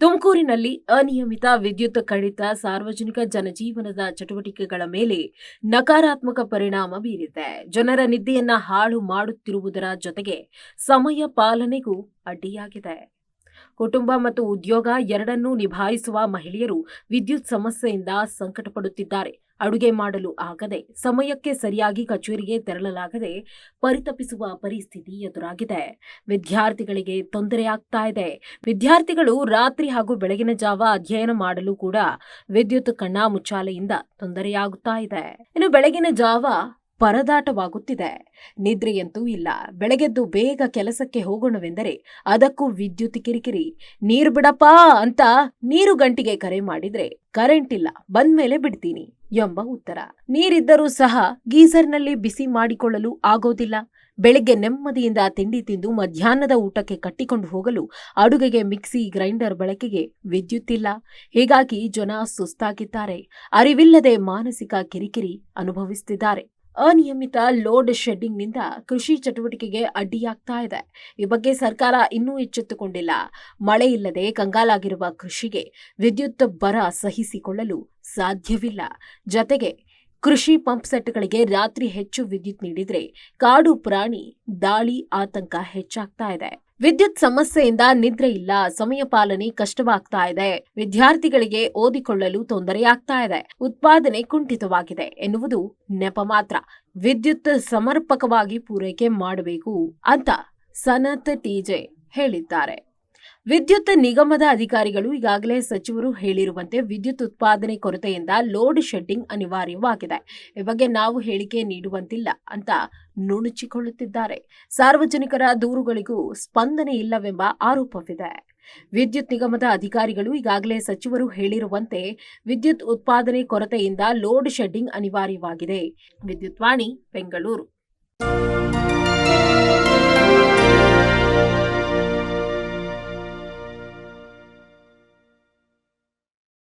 ತುಮಕೂರಿನಲ್ಲಿ ಅನಿಯಮಿತ ವಿದ್ಯುತ್ ಕಡಿತ ಸಾರ್ವಜನಿಕ ಜನಜೀವನದ ಚಟುವಟಿಕೆಗಳ ಮೇಲೆ ನಕಾರಾತ್ಮಕ ಪರಿಣಾಮ ಬೀರಿದೆ. ಜನರ ನಿದ್ದೆಯನ್ನ ಹಾಳು ಮಾಡುತ್ತಿರುವುದರ ಜೊತೆಗೆ ಸಮಯ ಪಾಲನೆಗೂ ಅಡ್ಡಿಯಾಗಿದೆ. ಕುಟುಂಬ ಮತ್ತು ಉದ್ಯೋಗ ಎರಡನ್ನೂ ನಿಭಾಯಿಸುವ ಮಹಿಳೆಯರು ವಿದ್ಯುತ್ ಸಮಸ್ಯೆಯಿಂದ ಸಂಕಟ ಪಡುತ್ತಿದ್ದಾರೆ ಅಡುಗೆ ಮಾಡಲು ಆಗದೆ ಸಮಯಕ್ಕೆ ಸರಿಯಾಗಿ ಕಚೇರಿಗೆ ತೆರಳಲಾಗದೆ ಪರಿತಪಿಸುವ ಪರಿಸ್ಥಿತಿ ಎದುರಾಗಿದೆ. ವಿದ್ಯಾರ್ಥಿಗಳಿಗೆ ತೊಂದರೆಯಾಗ್ತಾ ಇದೆ. ವಿದ್ಯಾರ್ಥಿಗಳು ರಾತ್ರಿ ಹಾಗೂ ಬೆಳಗಿನ ಜಾವ ಅಧ್ಯಯನ ಮಾಡಲು ಕೂಡ ವಿದ್ಯುತ್ ಕಣ್ಣಾ ಮುಚ್ಚಾಲೆಯಿಂದ ತೊಂದರೆಯಾಗುತ್ತಾ ಇದೆ. ಇನ್ನು ಬೆಳಗಿನ ಜಾವ ಪರದಾಟವಾಗುತ್ತಿದೆ. ನಿದ್ರೆಯಂತೂ ಇಲ್ಲ. ಬೆಳಗೆದ್ದು ಬೇಗ ಕೆಲಸಕ್ಕೆ ಹೋಗೋಣವೆಂದರೆ ಅದಕ್ಕೂ ವಿದ್ಯುತ್ ಕಿರಿಕಿರಿ. ನೀರು ಬಿಡಪ್ಪ ಅಂತ ನೀರು ಗಂಟಿಗೆ ಕರೆ ಮಾಡಿದ್ರೆ ಕರೆಂಟ್ ಇಲ್ಲ. ಬಂದ್ಮೇಲೆ ಬಿಡ್ತೀನಿ ಎಂಬ ಉತ್ತರ. ನೀರಿದ್ದರೂ ಸಹ ಗೀಸರ್ನಲ್ಲಿ ಬಿಸಿ ಮಾಡಿಕೊಳ್ಳಲು ಆಗೋದಿಲ್ಲ. ಬೆಳಗ್ಗೆ ನೆಮ್ಮದಿಯಿಂದ ತಿಂಡಿ ತಿಂದು ಮಧ್ಯಾಹ್ನದ ಊಟಕ್ಕೆ ಕಟ್ಟಿಕೊಂಡು ಹೋಗಲು ಅಡುಗೆಗೆ ಮಿಕ್ಸಿ ಗ್ರೈಂಡರ್ ಬಳಕೆಗೆ ವಿದ್ಯುತ್ ಇಲ್ಲ. ಹೀಗಾಗಿ ಜನ ಸುಸ್ತಾಗಿದ್ದಾರೆ. ಅರಿವಿಲ್ಲದೆ ಮಾನಸಿಕ ಕಿರಿಕಿರಿ ಅನುಭವಿಸುತ್ತಿದ್ದಾರೆ ಅನಿಯಮಿತ ಲೋಡ್ ಶೆಡ್ಡಿಂಗ್ನಿಂದ ಕೃಷಿ ಚಟುವಟಿಕೆಗೆ ಅಡ್ಡಿಯಾಗ್ತಾ ಇದೆ. ಈ ಬಗ್ಗೆ ಸರ್ಕಾರ ಇನ್ನೂ ಎಚ್ಚೆತ್ತುಕೊಂಡಿಲ್ಲ. ಮಳೆ ಇಲ್ಲದೆ ಕಂಗಾಲಾಗಿರುವ ಕೃಷಿಗೆ ವಿದ್ಯುತ್ ಬರ ಸಹಿಸಿಕೊಳ್ಳಲು ಸಾಧ್ಯವಿಲ್ಲ. ಜತೆಗೆ ಕೃಷಿ ಪಂಪ್ ಸೆಟ್ಗಳಿಗೆ ರಾತ್ರಿ ಹೆಚ್ಚು ವಿದ್ಯುತ್ ನೀಡಿದರೆ ಕಾಡು ಪ್ರಾಣಿ ದಾಳಿ ಆತಂಕ ಹೆಚ್ಚಾಗ್ತಾ ಇದೆ. ವಿದ್ಯುತ್ ಸಮಸ್ಯೆಯಿಂದ ನಿದ್ರೆ ಇಲ್ಲ, ಸಮಯ ಪಾಲನೆ ಕಷ್ಟವಾಗ್ತಾ ಇದೆ. ವಿದ್ಯಾರ್ಥಿಗಳಿಗೆ ಓದಿಕೊಳ್ಳಲು ತೊಂದರೆಯಾಗ್ತಾ ಇದೆ. ಉತ್ಪಾದನೆ ಕುಂಠಿತವಾಗಿದೆ ಎನ್ನುವುದು ನೆಪ ಮಾತ್ರ. ವಿದ್ಯುತ್ ಸಮರ್ಪಕವಾಗಿ ಪೂರೈಕೆ ಮಾಡಬೇಕು ಅಂತ ಸನತ್ ಟಿಜೆ ಹೇಳಿದ್ದಾರೆ. ವಿದ್ಯುತ್ ನಿಗಮದ ಅಧಿಕಾರಿಗಳು ಈಗಾಗಲೇ ಸಚಿವರು ಹೇಳಿರುವಂತೆ ವಿದ್ಯುತ್ ಉತ್ಪಾದನೆ ಕೊರತೆಯಿಂದ ಲೋಡ್ ಶೆಡ್ಡಿಂಗ್ ಅನಿವಾರ್ಯವಾಗಿದೆ. ಈ ಬಗ್ಗೆ ನಾವು ಹೇಳಿಕೆ ನೀಡುವಂತಿಲ್ಲ ಅಂತ ನುಣುಚಿಕೊಳ್ಳುತ್ತಿದ್ದಾರೆ. ಸಾರ್ವಜನಿಕರ ದೂರುಗಳಿಗೂ ಸ್ಪಂದನೆ ಇಲ್ಲವೆಂಬ ಆರೋಪವಿದೆ. ವಿದ್ಯುತ್ ನಿಗಮದ ಅಧಿಕಾರಿಗಳು ಈಗಾಗಲೇ ಸಚಿವರು ಹೇಳಿರುವಂತೆ ವಿದ್ಯುತ್ ಉತ್ಪಾದನೆ ಕೊರತೆಯಿಂದ ಲೋಡ್ ಶೆಡ್ಡಿಂಗ್ ಅನಿವಾರ್ಯವಾಗಿದೆ. ವಿದ್ಯುತ್ ವಾಣಿ, ಬೆಂಗಳೂರು.